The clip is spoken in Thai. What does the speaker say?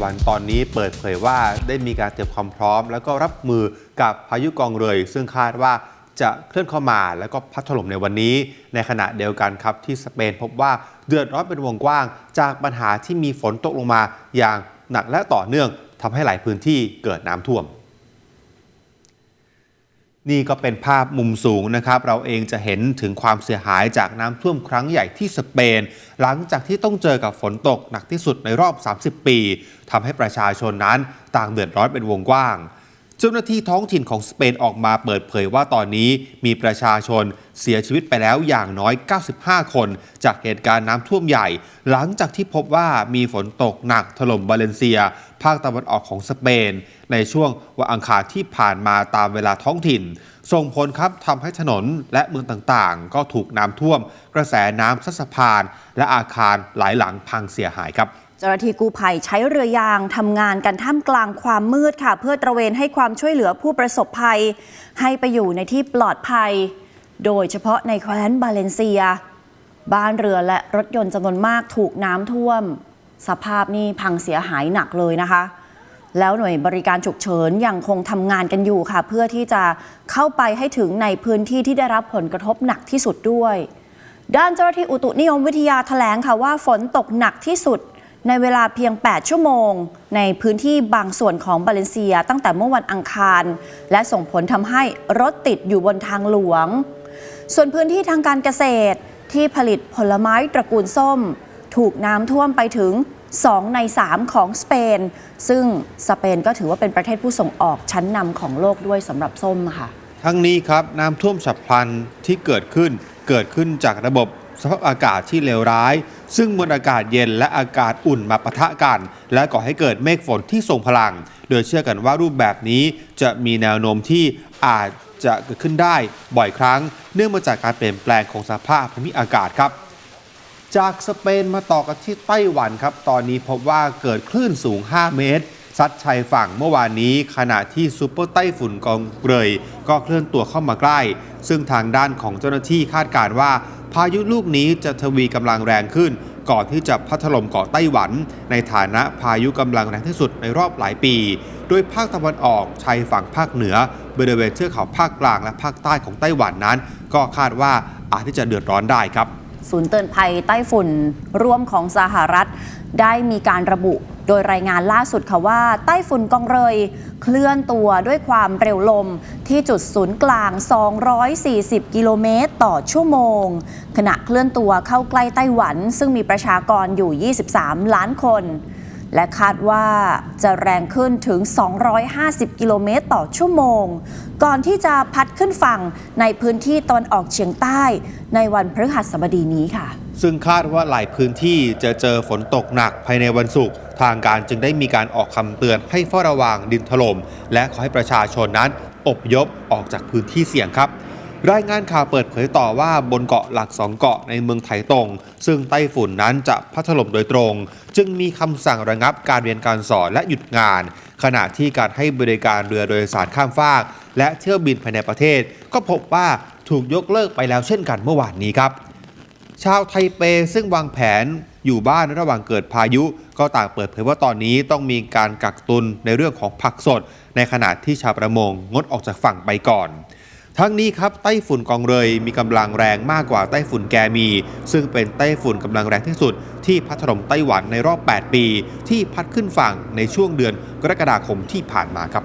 หวันตอนนี้เปิดเผยว่าได้มีการเตรียมความพร้อม แล้วก็รับมือกับพายุกองเรยซึ่งคาดว่าจะเคลื่อนเข้ามาแล้วก็พัดถล่มในวันนี้ ในขณะเดียวกันครับที่สเปนพบว่าเดือดร้อนเป็นวงกว้าง จากปัญหาที่มีฝนตกลงมาอย่างหนักและต่อเนื่องทำให้หลายพื้นที่เกิดน้ำท่วม นี่ก็เป็นภาพมุมสูงนะครับ เราเองจะเห็นถึงความเสียหายจากน้ำท่วมครั้งใหญ่ที่สเปน หลังจากที่ต้องเจอกับฝนตกหนักที่สุดในรอบ 30 ปีทำให้ประชาชนนั้นต่างเดือดร้อนเป็นวงกว้าง เจ้าหน้าที่ท้องถิ่นของสเปนออกมาเปิดเผยว่าตอนนี้มีประชาชนเสียชีวิตไปแล้วอย่างน้อย 95 คน จากเหตุการณ์น้ำท่วมใหญ่ หลังจากที่พบว่ามีฝนตกหนักถล่มบาเลนเซีย ภาคตะวันออกของสเปน ในช่วงวันอังคารที่ผ่านมาตามเวลาท้องถิ่น ส่งผลครับทำให้ถนนและเมืองต่างๆ ก็ถูกน้ำท่วม กระแสน้ำซัดสะพาน และอาคารหลายหลังพังเสียหายครับ เจ้าหน้าที่กู้ภัยใช้เรือยางทำงานกันท่ามกลางความมืดค่ะ เพื่อตระเวนให้ความช่วยเหลือผู้ประสบภัย ให้ไปอยู่ในที่ปลอดภัย โดยเฉพาะในแคว้นบาเลนเซีย บ้านเรือและรถยนต์จำนวนมากถูกน้ำท่วม สภาพนี่พังเสียหายหนักเลยนะคะ แล้วหน่วยบริการฉุกเฉินยังคงทำงานกันอยู่ค่ะ เพื่อที่จะเข้าไปให้ถึงในพื้นที่ที่ได้รับผลกระทบหนักที่สุดด้วยด้านเจ้าหน้าที่อุตุนิยมวิทยาแถลงค่ะว่าฝนตกหนักที่สุด ในเวลาเพียง 8 ชั่วโมง ในพื้นที่บางส่วนของบาเลนเซียตั้งแต่เมื่อวันอังคาร และส่งผลทำให้รถติดอยู่บนทางหลวง ส่วนพื้นที่ทางการเกษตรที่ผลิตผลไม้ตระกูลส้ม ถูกน้ำท่วมไปถึง 2 ใน 3 ของสเปน ซึ่งสเปนก็ถือว่าเป็นประเทศผู้ส่งออกชั้นนำของโลกด้วยสำหรับส้มค่ะ ทั้งนี้ครับน้ำท่วมฉับพลันที่เกิดขึ้นเกิดขึ้นจากระบบ สภาพอากาศที่เลวร้าย ซึ่งมวลอากาศเย็นและอากาศอุ่นมาปะทะกัน และก่อให้เกิดเมฆฝนที่ทรงพลัง โดยเชื่อกันว่ารูปแบบนี้จะมีแนวโน้มที่อาจจะเกิดขึ้นได้บ่อยครั้ง เนื่องมาจากการเปลี่ยนแปลงของสภาพภูมิอากาศครับ จากสเปนมาต่อกันที่ไต้หวันครับ ตอนนี้พบว่าเกิดคลื่นสูง 5 เมตรซัดชายฝั่งเมื่อวานนี้ขณะที่ซูเปอร์ไต้ฝุ่นกองเกยก็เคลื่อนตัวเข้ามาใกล้ ซึ่งทางด้านของเจ้าหน้าที่คาดการณ์ว่า พายุลูกนี้จะทวีกำลังแรงขึ้น ก่อนที่จะพัดถล่มเกาะไต้หวัน ในฐานะพายุกำลังแรงที่สุดในรอบหลายปี โดยภาคตะวันออกชายฝั่งภาคเหนือ บริเวณเทือกเขาภาคกลางและภาคใต้ของไต้หวันนั้น ก็คาดว่าอาจที่จะเดือดร้อนได้ครับ ศูนย์เตือนภัยใต้ฝุ่นร่วมของสหรัฐได้มีการระบุ โดยรายงานล่าสุดค่ะว่าไต้ฝุ่นกองเรย เคลื่อนตัวด้วยความเร็วลมที่จุดศูนย์กลาง 240 กิโลเมตรต่อชั่วโมง ขณะเคลื่อนตัวเข้าใกล้ไต้หวัน ซึ่งมีประชากรอยู่ 23 ล้านคน และคาดว่าจะแรงขึ้นถึง 250 กิโลเมตรต่อชั่วโมง ก่อนที่จะพัดขึ้นฝั่งในพื้นที่ตอนออกเฉียงใต้ในวันพฤหัสบดีนี้ค่ะ ซึ่งคาดว่าหลายพื้นที่จะเจอฝนตกหนักภายในวันศุกร์ ทางการจึงได้มีการออกคำเตือนให้เฝ้าระวังดินถล่มและขอให้ประชาชนนั้นอพยพออกจากพื้นที่เสี่ยงครับ รายงานข่าวเปิดเผยต่อว่าบนเกาะหลักสองเกาะในเมืองไถตง ซึ่งไต้ฝุ่นนั้นจะพัดถล่มโดยตรง จึงมีคำสั่งระงับการเรียนการสอนและหยุดงาน ขณะที่การให้บริการเรือโดยสารข้ามฟาก และเที่ยวบินภายในประเทศ ก็พบว่าถูกยกเลิกไปแล้วเช่นกันเมื่อวานนี้ครับ ชาวไทเปซึ่งวางแผน อยู่บ้านระหว่างเกิดพายุ ก็ต่างเปิดเผยว่าตอนนี้ต้องมีการกักตุนในเรื่องของผักสด ในขณะที่ชาวประมงงดออกจากฝั่งไปก่อน ทั้งนี้ครับไต้ฝุ่นกองเรยมีกำลังแรงมากกว่าไต้ฝุ่นแกมี ซึ่งเป็นไต้ฝุ่นกำลังแรงที่สุด ที่พัดถล่มไต้หวันในรอบ 8 ปี ที่พัดขึ้นฝั่งในช่วงเดือนกรกฎาคมที่ผ่านมาครับ